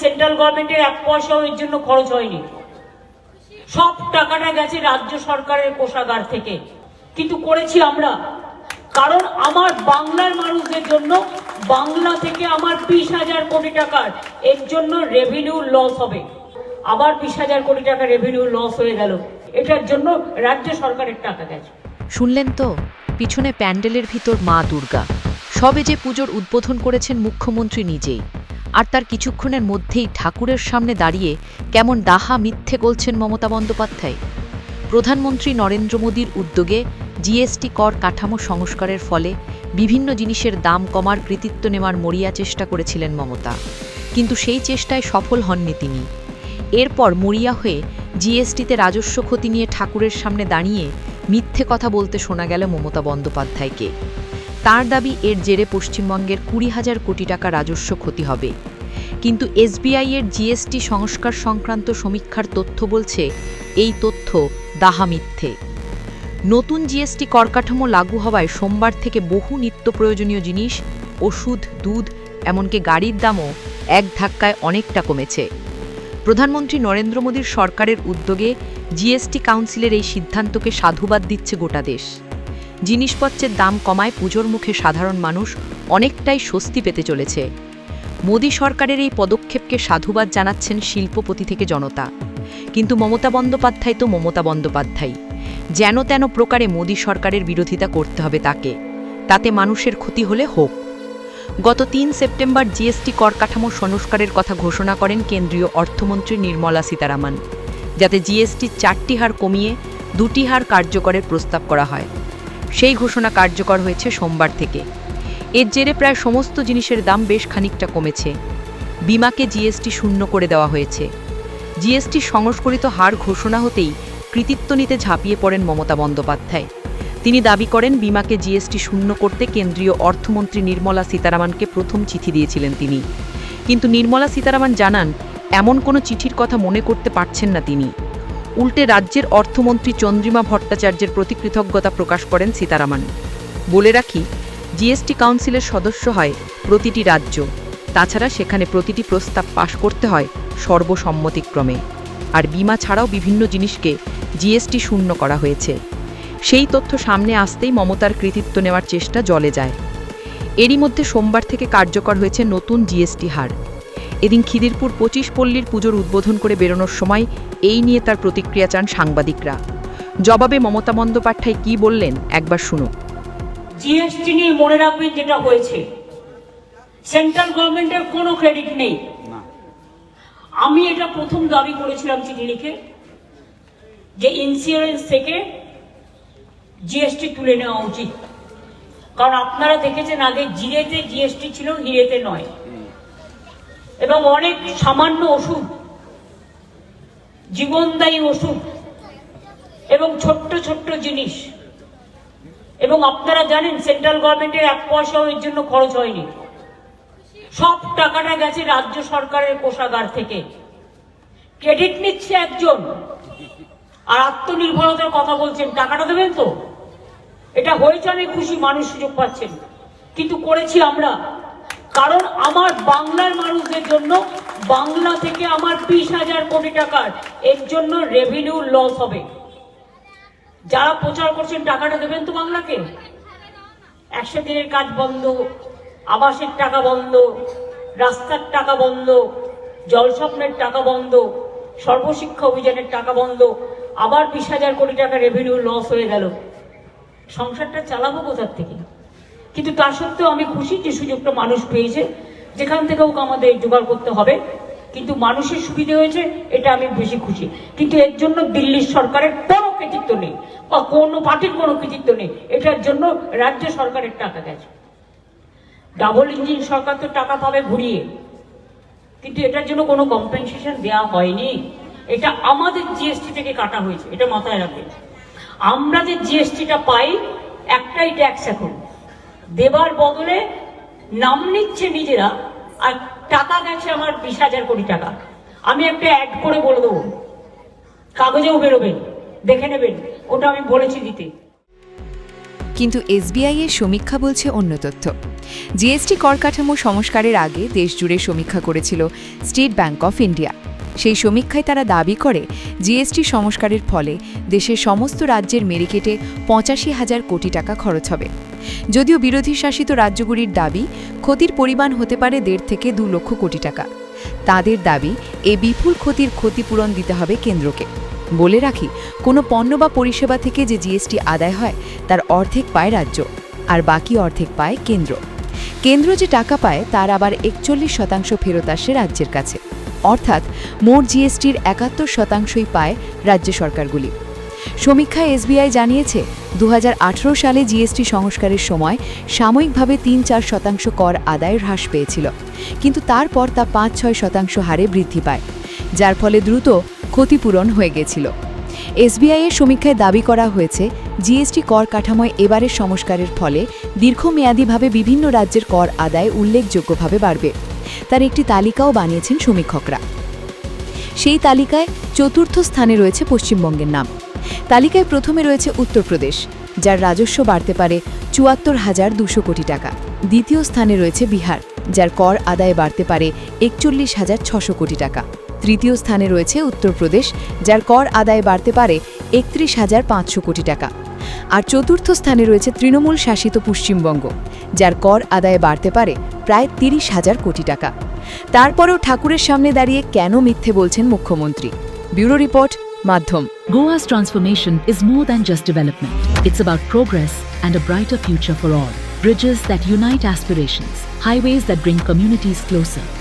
Central গভর্নমেন্টের এক পয়সাও এর জন্য খরচ হয়নি। সব টাকাটা গেছে রাজ্য সরকারের কোষাগার থেকে। কিন্তু করেছি আমরা। কারণ আমার বাংলার মানুষদের জন্য বাংলা থেকে আমার বিশ হাজার কোটি টাকার এর জন্য রেভিনিউ লস হবে। আবার বিশ হাজার কোটি টাকা রেভিনিউ লস হয়ে গেল। এটার জন্য রাজ্য সরকারের টাকা গেছে। শুনলেন তো? পিছনে প্যান্ডেলের ভিতর মা দুর্গা। সবে যে পুজোর উদ্বোধন করেছেন মুখ্যমন্ত্রী নিজেই। আর তার কিছুক্ষণের মধ্যেই ঠাকুরের সামনে দাঁড়িয়ে কেমন দাহা মিথ্যে গলছেন মমতা বন্দ্যোপাধ্যায়। প্রধানমন্ত্রী নরেন্দ্র মোদীর উদ্যোগে জিএসটি কর কাঠামো সংস্কারের ফলে বিভিন্ন জিনিসের দাম কমার কৃতিত্ব নেওয়ার মরিয়া চেষ্টা করেছিলেন মমতা। কিন্তু সেই চেষ্টায় সফল হননি তিনি। এরপর মরিয়া হয়ে জিএসটিতে রাজস্ব ক্ষতি নিয়ে ঠাকুরের সামনে দাঁড়িয়ে মিথ্যে কথা বলতে শোনা গেল মমতা বন্দ্যোপাধ্যায়কে। তার দাবি, এর জেরে পশ্চিমবঙ্গের কুড়ি হাজার কোটি টাকা রাজস্ব ক্ষতি হবে। কিন্তু এসবিআই এর জিএসটি সংস্কার সংক্রান্ত সমীক্ষার তথ্য বলছে, এই তথ্য দাহা মিথ্যে। নতুন জিএসটি করকাঠামো লাগু হওয়ায় সোমবার থেকে বহু নিত্য প্রয়োজনীয় জিনিস, ওষুধ, দুধ, এমনকি গাড়ির দামও এক ধাক্কায় অনেকটা কমেছে। প্রধানমন্ত্রী নরেন্দ্র মোদীর সরকারের উদ্যোগে জিএসটি কাউন্সিলের এই সিদ্ধান্তকে সাধুবাদ দিচ্ছে গোটা দেশ। জিনিসপত্রের দাম কমায় পুজোর মুখে সাধারণ মানুষ অনেকটাই স্বস্তি পেতে চলেছে। মোদী সরকারের এই পদক্ষেপকে সাধুবাদ জানাচ্ছেন শিল্পপতি থেকে জনতা। কিন্তু মমতা বন্দ্যোপাধ্যায় তো মমতা বন্দ্যোপাধ্যায় যেন তেন প্রকারে মোদী সরকারের বিরোধিতা করতে হবে তাকে। তাতে মানুষের ক্ষতি হলে হোক। গত তিন সেপ্টেম্বর জিএসটি কর কাঠামো সংস্কারের কথা ঘোষণা করেন কেন্দ্রীয় অর্থমন্ত্রী নির্মলা সীতারামন। যাতে জিএসটির চারটি হার কমিয়ে দুটি হার কার্যকরের প্রস্তাব করা হয়। সেই ঘোষণা কার্যকর হয়েছে সোমবার থেকে। এর জেরে প্রায় সমস্ত জিনিসের দাম বেশ খানিকটা কমেছে। বিমাকে জিএসটি শূন্য করে দেওয়া হয়েছে। জিএসটি সংস্করিত হার ঘোষণা হতেই কৃতিত্ব নিতে ঝাঁপিয়ে পড়েন মমতা বন্দ্যোপাধ্যায়। তিনি দাবি করেন, বিমাকে জিএসটি শূন্য করতে কেন্দ্রীয় অর্থমন্ত্রী নির্মলা সীতারামনকে প্রথম চিঠি দিয়েছিলেন তিনি। কিন্তু নির্মলা সীতারামন জানান, এমন কোনো চিঠির কথা মনে করতে পারছেন না তিনি। উল্টে রাজ্যের অর্থমন্ত্রী চন্দ্রিমা ভট্টাচার্যের প্রতি কৃতজ্ঞতা প্রকাশ করেন সীতারামন। বলে রাখি জিএসটি কাউন্সিলের সদস্য হয় প্রতিটি রাজ্য। তাছাড়া সেখানে প্রতিটি প্রস্তাব পাশ করতে হয় সর্বসম্মতিক্রমে। আর বিমা ছাড়াও বিভিন্ন জিনিসকে জিএসটি শূন্য করা হয়েছে। সেই তথ্য সামনে আসতেই মমতার কৃতিত্ব নেওয়ার চেষ্টা জলে যায়। এরই মধ্যে সোমবার থেকে কার্যকর হয়েছে নতুন জিএসটি হার। এদিন খিদিরপুর পঁচিশ পল্লীর পুজোর উদ্বোধন করে বেরোনোর সময় এই নিয়ে তার প্রতিক্রিয়া চান সাংবাদিকরা। জবাবে মমতা বন্দ্যোপাধ্যায় কী বললেন একবার শুনো জিএসটি নিয়ে মনে রাখবেন যেটা হয়েছে। সেন্ট্রাল গভর্নমেন্টের কোনো ক্রেডিট নেই। আমি এটা প্রথম দাবি করেছিলাম চিঠি লিখে যে ইন্স্যুরেন্স থেকে জিএসটি তুলে নেওয়া উচিত। কারণ আপনারা দেখেছেন আগে জিরেতে জিএসটি ছিল হিরেতে নয়। এবং অনেক সামান্য ওষুধ জীবনদায়ী ওষুধ এবং ছোট্ট ছোট্ট জিনিস এবং আপনারা জানেন সেন্ট্রাল গভর্নমেন্টের এক পয়সাও এর জন্য খরচ হয়নি। সব টাকাটা গেছে রাজ্য সরকারের কোষাগার থেকে। ক্রেডিট নিচ্ছে একজন। আর আত্মনির্ভরতার কথা বলছেন। টাকাটা দেবেন তো? এটা হয়েছে আমি খুশি, মানুষ সুযোগ পাচ্ছেন। কিন্তু করেছি আমরা। কারণ আমার বাংলার মানুষদের জন্য বাংলা থেকে আমার বিশ হাজার কোটি টাকার এর জন্য রেভিনিউ লস হবে। যারা প্রচার করছেন, টাকাটা দেবেন তো বাংলাকে? একশো দিনের কাজ বন্ধ, আবাসের টাকা বন্ধ, রাস্তার টাকা বন্ধ, জলস্বপ্নের টাকা বন্ধ, সর্বশিক্ষা অভিযানের টাকা বন্ধ, আবার বিশ হাজার কোটি টাকা রেভিনিউ লস হয়ে গেল। সংসারটা চালাবো কোথার থেকে? কিন্তু তা সত্ত্বেও আমি খুশি যে সুযোগটা মানুষ পেয়েছে, যেখান থেকে হোক আমাদের জোগাড় করতে হবে। কিন্তু মানুষের সুবিধে হয়েছে, এটা আমি বেশি খুশি। কিন্তু এর জন্য দিল্লির সরকারের কোনো কৃতিত্ব নেই বা কোনো পার্টির কোনো কৃতিত্ব নেই। এটার জন্য রাজ্য সরকারের টাকা গেছে। ডাবল ইঞ্জিন সরকার তো টাকা পাবে ঘুরিয়ে। কিন্তু এটার জন্য কোনো কম্পেনসেশন দেওয়া হয়নি। এটা আমাদের জিএসটি থেকে কাটা হয়েছে, এটা মাথায় রাখবেন। আমরা যে জিএসটিটা পাই, একটাই ট্যাক্স এখন। দেবার বদলে নাম নিচ্ছে নিজেরা, আর টাকা গেছে আমার বিশ হাজার কোটি টাকা। আমি একটা অ্যাড করে বলে দেবো। কাগজেও বেরোবেন দেখে নেবেন। ওটা আমি বলেছি দিতে। কিন্তু এসবিআই এর সমীক্ষা বলছে অন্য তথ্য। জিএসটি কর কাঠামো সংস্কারের আগে দেশজুড়ে সমীক্ষা করেছিল স্টেট ব্যাংক অফ ইন্ডিয়া। সেই সমীক্ষায় তারা দাবি করে, জিএসটি সংস্কারের ফলে দেশের সমস্ত রাজ্যের মেরিকেটে পঁচাশি হাজার কোটি টাকা খরচ হবে। যদিও বিরোধী শাসিত রাজ্যগুলির দাবি, ক্ষতির পরিমাণ হতে পারে দেড় থেকে দু লক্ষ কোটি টাকা। তাদের দাবি এই বিপুল ক্ষতির ক্ষতিপূরণ দিতে হবে কেন্দ্রকে। বলে রাখি, কোনো পণ্য বা পরিষেবা থেকে যে জিএসটি আদায় হয়, তার অর্ধেক পায় রাজ্য, আর বাকি অর্ধেক পায় কেন্দ্র। কেন্দ্র যে টাকা পায়, তার আবার একচল্লিশ শতাংশ ফেরত আসে রাজ্যের কাছে। অর্থাৎ, মোট জিএসটির একাত্তর শতাংশই পায় রাজ্য সরকারগুলি। সমীক্ষায় এসবিআই জানিয়েছে দু হাজার আঠেরো সালে জিএসটি সংস্কারের সময় সাময়িকভাবে তিন চার শতাংশ কর আদায় হ্রাস পেয়েছিল। কিন্তু তারপর তা পাঁচ ছয় শতাংশ হারে বৃদ্ধি পায়, যার ফলে দ্রুত ক্ষতিপূরণ হয়ে গেছিল। এসবিআই এর সমীক্ষায় দাবি করা হয়েছে, জিএসটি কর কাঠামোয় এবারের সংস্কারের ফলে দীর্ঘমেয়াদীভাবে বিভিন্ন রাজ্যের কর আদায় উল্লেখযোগ্যভাবে বাড়বে। তার একটি তালিকাও বানিয়েছেন সমীক্ষকরা। সেই তালিকায় চতুর্থ স্থানে রয়েছে পশ্চিমবঙ্গের নাম। তালিকায় প্রথমে রয়েছে উত্তরপ্রদেশ, যার রাজস্ব বাড়তে পারে চুয়াত্তর হাজার দুশো কোটি টাকা। দ্বিতীয় স্থানে রয়েছে বিহার, যার কর আদায় বাড়তে পারে একচল্লিশ হাজার ছশো কোটি টাকা। তৃতীয় স্থানে রয়েছে উত্তরপ্রদেশ, যার কর আদায় বাড়তে পারে একত্রিশ হাজার পাঁচশো কোটি টাকা। আর চতুর্থ স্থানে রয়েছে তৃণমূল শাসিত পশ্চিমবঙ্গ, যার কর আদায় বাড়তে পারে প্রায় তিরিশ হাজার কোটি টাকা। তারপরেও ঠাকুরের সামনে দাঁড়িয়ে কেন মিথ্যে বলছেন মুখ্যমন্ত্রী? ব্যুরো রিপোর্ট, মাধ্যম। Goa's transformation is more than just development. It's about progress and a brighter future for all. Bridges that unite aspirations highways that bring communities closer